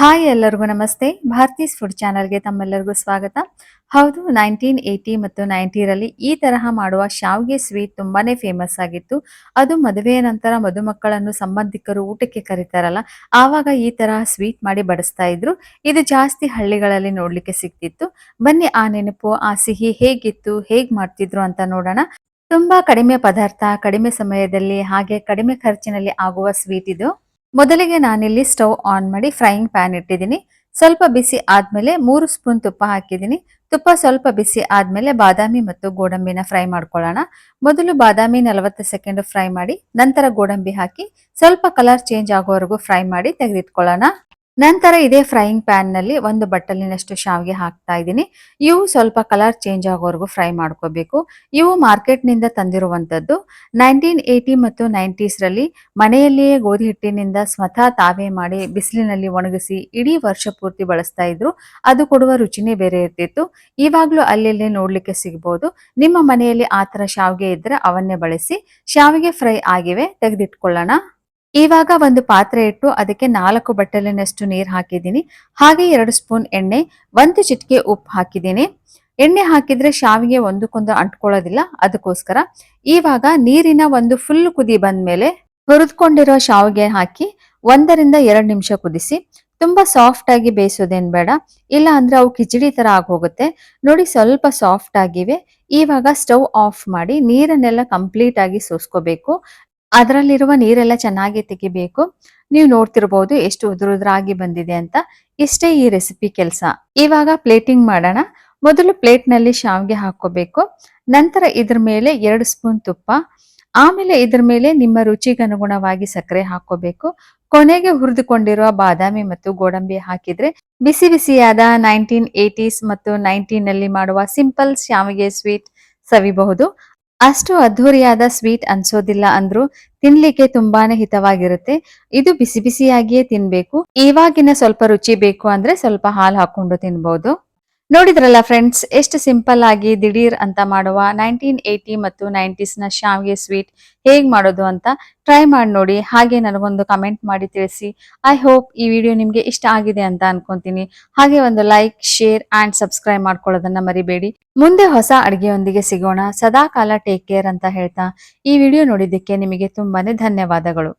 Hi ಎಲ್ಲರಿಗೂ ನಮಸ್ತೆ. ಭಾರತೀಸ್ food ಚಾನಲ್ಗೆ ತಮ್ಮೆಲ್ಲರಿಗೂ ಸ್ವಾಗತ. ಹೌದು, ನೈನ್ಟೀನ್ ಏಯ್ಟಿ ಮತ್ತು ನೈಂಟಿರಲ್ಲಿ ಈ ತರಹ ಮಾಡುವ ಶಾವ್ಗೆ ಸ್ವೀಟ್ ತುಂಬಾನೇ ಫೇಮಸ್ ಆಗಿತ್ತು. ಅದು ಮದುವೆಯ ನಂತರ ಮದುಮಕ್ಕಳನ್ನು ಸಂಬಂಧಿಕರು ಊಟಕ್ಕೆ ಕರೀತಾರಲ್ಲ, ಆವಾಗ ಈ ತರಹ ಸ್ವೀಟ್ ಮಾಡಿ ಬಡಿಸ್ತಾ ಇದ್ರು. ಇದು ಜಾಸ್ತಿ ಹಳ್ಳಿಗಳಲ್ಲಿ ನೋಡ್ಲಿಕ್ಕೆ ಸಿಗ್ತಿತ್ತು. ಬನ್ನಿ, ಆ ನೆನಪು, ಆ ಸಿಹಿ ಹೇಗಿತ್ತು, ಹೇಗ್ ಮಾಡ್ತಿದ್ರು ಅಂತ ನೋಡೋಣ. ತುಂಬಾ ಕಡಿಮೆ ಪದಾರ್ಥ, ಕಡಿಮೆ ಸಮಯದಲ್ಲಿ, ಹಾಗೆ ಕಡಿಮೆ ಖರ್ಚಿನಲ್ಲಿ ಆಗುವ ಸ್ವೀಟ್ ಇದು. ಮೊದಲಿಗೆ ನಾನಿಲ್ಲಿ ಸ್ಟವ್ ಆನ್ ಮಾಡಿ ಫ್ರೈಯಿಂಗ್ ಪ್ಯಾನ್ ಇಟ್ಟಿದ್ದೀನಿ. ಸ್ವಲ್ಪ ಬಿಸಿ ಆದಮೇಲೆ ಮೂರು ಸ್ಪೂನ್ ತುಪ್ಪ ಹಾಕಿದ್ದೀನಿ. ತುಪ್ಪ ಸ್ವಲ್ಪ ಬಿಸಿ ಆದಮೇಲೆ ಬಾದಾಮಿ ಮತ್ತು ಗೋಡಂಬಿನ ಫ್ರೈ ಮಾಡ್ಕೊಳ್ಳೋಣ. ಮೊದಲು ಬಾದಾಮಿ ನಲವತ್ತು ಸೆಕೆಂಡ್ ಫ್ರೈ ಮಾಡಿ, ನಂತರ ಗೋಡಂಬಿ ಹಾಕಿ ಸ್ವಲ್ಪ ಕಲರ್ ಚೇಂಜ್ ಆಗೋವರೆಗೂ ಫ್ರೈ ಮಾಡಿ ತೆಗೆದಿಟ್ಕೊಳ್ಳೋಣ. ನಂತರ ಇದೇ ಫ್ರೈಯಿಂಗ್ ಪ್ಯಾನ್ನಲ್ಲಿ ಒಂದು ಬಟ್ಟಲಿನಷ್ಟು ಶಾವಿಗೆ ಹಾಕ್ತಾ ಇದ್ದೀನಿ. ಇವು ಸ್ವಲ್ಪ ಕಲರ್ ಚೇಂಜ್ ಆಗೋವರೆಗೂ ಫ್ರೈ ಮಾಡ್ಕೋಬೇಕು. ಇವು ಮಾರ್ಕೆಟ್ನಿಂದ ತಂದಿರುವಂತದ್ದು ನೈನ್ಟೀನ್ ಏಯ್ಟಿ ಮತ್ತು ನೈಂಟೀಸ್ ರಲ್ಲಿ ಮನೆಯಲ್ಲಿಯೇ ಗೋಧಿ ಹಿಟ್ಟಿನಿಂದ ಸ್ವತಃ ತಾವೇ ಮಾಡಿ ಬಿಸಿಲಿನಲ್ಲಿ ಒಣಗಿಸಿ ಇಡೀ ವರ್ಷ ಪೂರ್ತಿ ಬಳಸ್ತಾ ಇದ್ರು. ಅದು ಕೊಡುವ ರುಚಿನೇ ಬೇರೆ ಇರ್ತಿತ್ತು. ಇವಾಗ್ಲೂ ಅಲ್ಲೆಲ್ಲೇ ನೋಡ್ಲಿಕ್ಕೆ ಸಿಗ್ಬೋದು. ನಿಮ್ಮ ಮನೆಯಲ್ಲಿ ಆ ತರ ಶಾವಿಗೆ ಇದ್ರೆ ಅವನ್ನೇ ಬಳಸಿ. ಶಾವಿಗೆ ಫ್ರೈ ಆಗಿವೆ, ತೆಗೆದಿಟ್ಕೊಳ್ಳೋಣ. ಇವಾಗ ಒಂದು ಪಾತ್ರೆ ಇಟ್ಟು ಅದಕ್ಕೆ ನಾಲ್ಕು ಬಟ್ಟಲಿನಷ್ಟು ನೀರು ಹಾಕಿದ್ದೀನಿ. ಹಾಗೆ ಎರಡು ಸ್ಪೂನ್ ಎಣ್ಣೆ, ಒಂದು ಚಿಟಿಕೆ ಉಪ್ಪು ಹಾಕಿದ್ದೀನಿ. ಎಣ್ಣೆ ಹಾಕಿದ್ರೆ ಶಾವಿಗೆ ಒಂದಕ್ಕೊಂದು ಅಂಟ್ಕೊಳ್ಳೋದಿಲ್ಲ, ಅದಕ್ಕೋಸ್ಕರ. ಇವಾಗ ನೀರಿನ ಒಂದು ಫುಲ್ ಕುದಿ ಬಂದ್ಮೇಲೆ ಹುರಿದ್ಕೊಂಡಿರೋ ಶಾವಿಗೆ ಹಾಕಿ ಒಂದರಿಂದ ಎರಡು ನಿಮಿಷ ಕುದಿಸಿ. ತುಂಬಾ ಸಾಫ್ಟ್ ಆಗಿ ಬೇಯಿಸೋದೇನ್ ಬೇಡ. ಇಲ್ಲ ಅಂದ್ರೆ ಅವು ಕಿಚಡಿ ತರ ಆಗೋಗುತ್ತೆ. ನೋಡಿ ಸ್ವಲ್ಪ ಸಾಫ್ಟ್ ಆಗಿವೆ. ಇವಾಗ ಸ್ಟವ್ ಆಫ್ ಮಾಡಿ ನೀರನ್ನೆಲ್ಲ ಕಂಪ್ಲೀಟ್ ಆಗಿ ಸೋಸ್ಕೋಬೇಕು. ಅದರಲ್ಲಿರುವ ನೀರೆಲ್ಲ ಚೆನ್ನಾಗಿ ತೆಗಿಬೇಕು. ನೀವು ನೋಡ್ತಿರ್ಬೋದು ಎಷ್ಟು ಉದುರುದ್ರಾಗಿ ಬಂದಿದೆ ಅಂತ. ಇಷ್ಟೇ ಈ ರೆಸಿಪಿ ಕೆಲಸ. ಇವಾಗ ಪ್ಲೇಟಿಂಗ್ ಮಾಡೋಣ. ಮೊದಲು ಪ್ಲೇಟ್ನಲ್ಲಿ ಶಾವಿಗೆ ಹಾಕೋಬೇಕು ನಂತರ ಇದ್ರ ಮೇಲೆ ಎರಡು ಸ್ಪೂನ್ ತುಪ್ಪ. ಆಮೇಲೆ ಇದ್ರ ಮೇಲೆ ನಿಮ್ಮ ರುಚಿಗನುಗುಣವಾಗಿ ಸಕ್ಕರೆ ಹಾಕೋಬೇಕು ಕೊನೆಗೆ ಹುರಿದುಕೊಂಡಿರುವ ಬಾದಾಮಿ ಮತ್ತು ಗೋಡಂಬಿ ಹಾಕಿದ್ರೆ ಬಿಸಿ ಬಿಸಿಯಾದ ನೈನ್ಟೀನ್ ಏಟೀಸ್ ಮತ್ತು ನೈನ್ಟೀನ್ನಲ್ಲಿ ಮಾಡುವ ಸಿಂಪಲ್ ಶಾವಿಗೆ ಸ್ವೀಟ್ ಸವಿಬಹುದು. ಅಷ್ಟು ಅದ್ಧೂರಿಯಾದ ಸ್ವೀಟ್ ಅನ್ಸೋದಿಲ್ಲ ಅಂದ್ರೂ ತಿನ್ಲಿಕ್ಕೆ ತುಂಬಾನೇ ಹಿತವಾಗಿರುತ್ತೆ. ಇದು ಬಿಸಿ ಬಿಸಿಯಾಗಿಯೇ ತಿನ್ಬೇಕು. ಇವಾಗಿನ ಸ್ವಲ್ಪ ರುಚಿ ಬೇಕು ಅಂದ್ರೆ ಸ್ವಲ್ಪ ಹಾಲು ಹಾಕೊಂಡು ತಿನ್ಬಹುದು ನೋಡಿದ್ರಲ್ಲ ಫ್ರೆಂಡ್ಸ್ ಎಷ್ಟು ಸಿಂಪಲ್ ಆಗಿ ದಿಢೀರ್ ಅಂತ ಮಾಡುವ ನೈನ್ಟೀನ್ ಏಯ್ಟಿ ಮತ್ತು ನ ಶಾವಿಗೆ ಸ್ವೀಟ್ ಹೇಗ್ ಮಾಡೋದು ಅಂತ ಟ್ರೈ ಮಾಡಿ ನೋಡಿ. ಹಾಗೆ ನನಗೊಂದು ಕಮೆಂಟ್ ಮಾಡಿ ತಿಳಿಸಿ. ಐ ಹೋಪ್ ಈ ವಿಡಿಯೋ ನಿಮ್ಗೆ ಇಷ್ಟ ಆಗಿದೆ ಅಂತ ಅನ್ಕೊಂತೀನಿ. ಹಾಗೆ ಒಂದು ಲೈಕ್ ಶೇರ್ ಅಂಡ್ ಸಬ್ಸ್ಕ್ರೈಬ್ ಮಾಡ್ಕೊಳ್ಳೋದನ್ನ ಮರಿಬೇಡಿ. ಮುಂದೆ ಹೊಸ ಅಡಿಗೆಯೊಂದಿಗೆ ಸಿಗೋಣ. ಸದಾ ಕಾಲ ಟೇಕ್ ಕೇರ್ ಅಂತ ಹೇಳ್ತಾ ಈ ವಿಡಿಯೋ ನೋಡಿದ್ದಕ್ಕೆ ನಿಮಗೆ ತುಂಬಾನೇ ಧನ್ಯವಾದಗಳು.